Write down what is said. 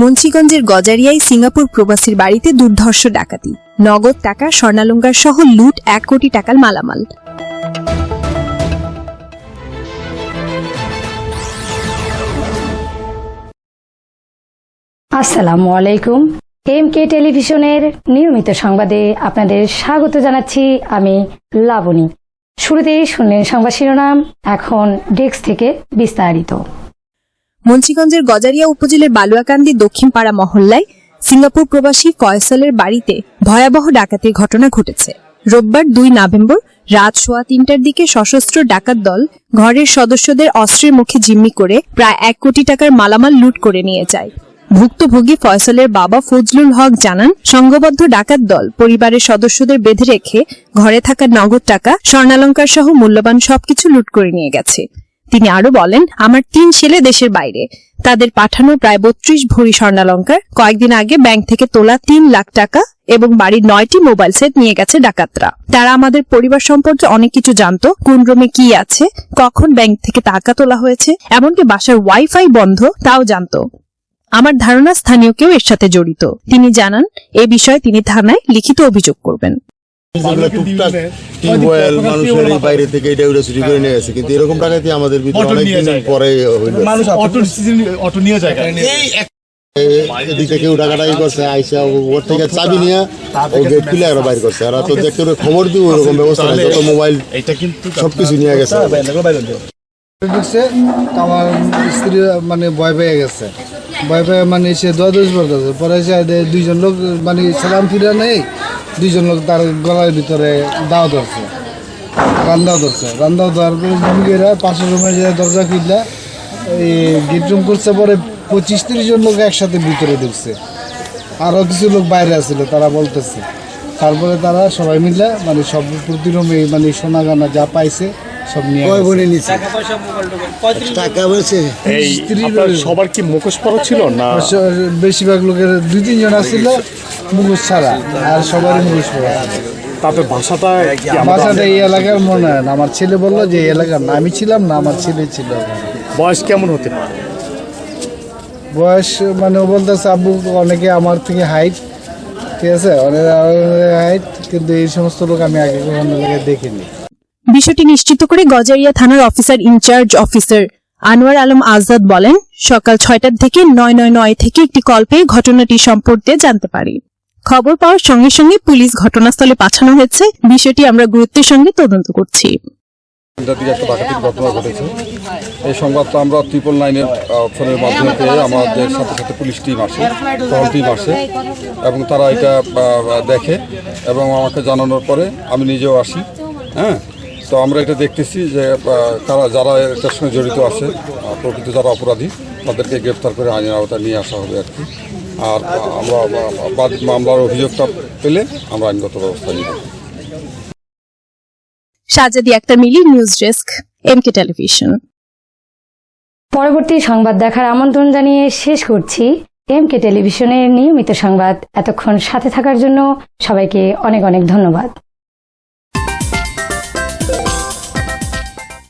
মুন্সিগঞ্জের গজারিয়ায় সিঙ্গাপুর প্রবাসীর বাড়িতে দুর্ধর্ষ ডাকাতি। নগদ টাকা, স্বর্ণালঙ্কার সহ লুট এক কোটি টাকার মালামাল। আসসালামু আলাইকুম। এম কে টেলিভিশনের নিয়মিত সংবাদে আপনাদের স্বাগত জানাচ্ছি আমি লাবণী। শুরুতেই শুনলেন সংবাদ শিরোনাম, এখন ডেস্ক থেকে বিস্তারিত। মুন্সিগঞ্জের গজারিয়া উপজেলার বালুয়াকান্দি দক্ষিণপাড়া মহল্লায় সিঙ্গাপুর প্রবাসী ফয়সালের বাড়িতে ভয়াবহ ডাকাতির ঘটনা ঘটেছে। রোববার দুই নভেম্বর রাত সোয়া তিনটার দিকে সশস্ত্র ডাকাত দল ঘরের সদস্যদের অস্ত্রের মুখে জিম্মি করে প্রায় এক কোটি টাকার মালামাল লুট করে নিয়ে যায়। ভুক্তভোগী ফয়সলের বাবা ফজলুল হক জানান, সংঘবদ্ধ ডাকাত দল পরিবারের সদস্যদের বেঁধে রেখে ঘরে থাকা নগদ টাকা স্বর্ণালঙ্কার সহ মূল্যবান সবকিছু লুট করে নিয়ে গেছে। তিনি আরও বলেন, আমার তিন ছেলে দেশের বাইরে। তাদের পাঠানো প্রায় বত্রিশ ভরি স্বর্ণালঙ্কার। কয়েকদিন আগে ব্যাংক থেকে তোলা তিন লাখ টাকা এবং বাড়ির নয়টি মোবাইল সেট নিয়ে গেছে ডাকাতরা। তারা আমাদের পরিবার সম্পর্কে অনেক কিছু জানতো। কোন রুমে কি আছে? কখন ব্যাংক থেকে টাকা তোলা হয়েছে? এমনকি বাসার ওয়াইফাই বন্ধ, তাও জানতো। আমার ধারণা স্থানীয় কেউ এর সাথে জড়িত। তিনি জানান, এ বিষয়ে তিনি থানায় লিখিত অভিযোগ করবেন। টুকটাক টিউবওয়েল মানুষের এই বাইরে থেকে এটা ওটা চুরি করে নিয়ে গেছে। কিন্তু এরকম টাকাতে আমাদের ভিতরে অনেকদিন পরে মানুষ অটো অটো নিয়ে যায় এদিক থেকে কেউ করছে আইসা ওর থেকে চাবি নিয়ে ও গেট খুলে আরও বাইর করছে। আর তো দেখতে খবর দিব ওরকম ব্যবস্থা নেই যত মোবাইল সবকিছু নিয়ে গেছে। ঢুকছে আমার স্ত্রী মানে ভয় পেয়ে গেছে। ভয় পেয়ে মানে সে দশ দশ বলতেছে পরে সে দুইজন লোক মানে সালাম ফিরে নেই দুইজন লোক তার গলার ভিতরে দাও ধরছে রান্দাও ধরছে। রান্দাও ধরার পরে জমিগেরা পাশের রুমে যে দরজা খুললে এই গেট রুম করছে পরে পঁচিশ তিরিশ জন লোক একসাথে ভিতরে ঢুকছে। আরও কিছু লোক বাইরে আসছিল তারা বলতেছে। তারপরে তারা সবাই মিলে মানে সব প্রতি রুমে মানে সোনা গানা যা পাইছে সব নিয়ে। টাকা বলছে সবার কি মুখোশ পরা ছিল না? বেশিরভাগ লোকের দুই তিনজন আসছিল। মুখোশ ছাড়া আর সবারই মুখোশ ভাষাটা কি এই এলাকার মনে হয় আমার ছেলে বলল যে এলাকার না আমি ছিলাম না আমার ছেলে ছিল বয়স কেমন হতে পারে? বয়স মানে ও বলতেছে আব্বু অনেকে আমার থেকে হাইট ঠিক আছে? অনেক হাইট কিন্তু এই সমস্ত লোক আমি আগে কখনো দেখিনি। বিষয়টি নিশ্চিত করে গজারিয়া থানার officer incharge officer Anwar Alam Azad বলেন সকাল ছয়টার থেকে নয় নয় নয় থেকে একটি কল পেয়ে ঘটনাটি সম্পর্কে জানতে পারি। খবর পাওয়ার সঙ্গে সঙ্গে পুলিশ ঘটনাস্থলে পাঠানো হয়েছে। বিষয়টি আমরা গুরুত্বের সঙ্গে তদন্ত করছি। দিকে একটা ডাকাতির ঘটেছে। এই সংবাদটা আমরা ট্রিপল নাইনের ফোনের মাধ্যমে পেয়ে আমাদের সাথে সাথে পুলিশ টিম আসে টহল টিম আসে এবং তারা এটা দেখে এবং আমাকে জানানোর পরে আমি নিজেও আসি হ্যাঁ? তো আমরা এটা দেখতেছি যে তারা যারা এটার সঙ্গে জড়িত আছে প্রকৃত যারা অপরাধী, তাদেরকে গ্রেপ্তার করে আইনের আওতায় নিয়ে আসা হবে আর কি। আর আমরা বাদ মামলার অভিযোগটা পেলে আমরা আইনগত ব্যবস্থা নিব। সাজাদি একটা মিলি নিউজ ডেস্ক এমকে টেলিভিশন। পরবর্তী সংবাদ দেখার আমন্ত্রণ জানিয়ে শেষ করছি এমকে টেলিভিশনের নিয়মিত সংবাদ। এতক্ষণ সাথে থাকার জন্য সবাইকে অনেক অনেক ধন্যবাদ।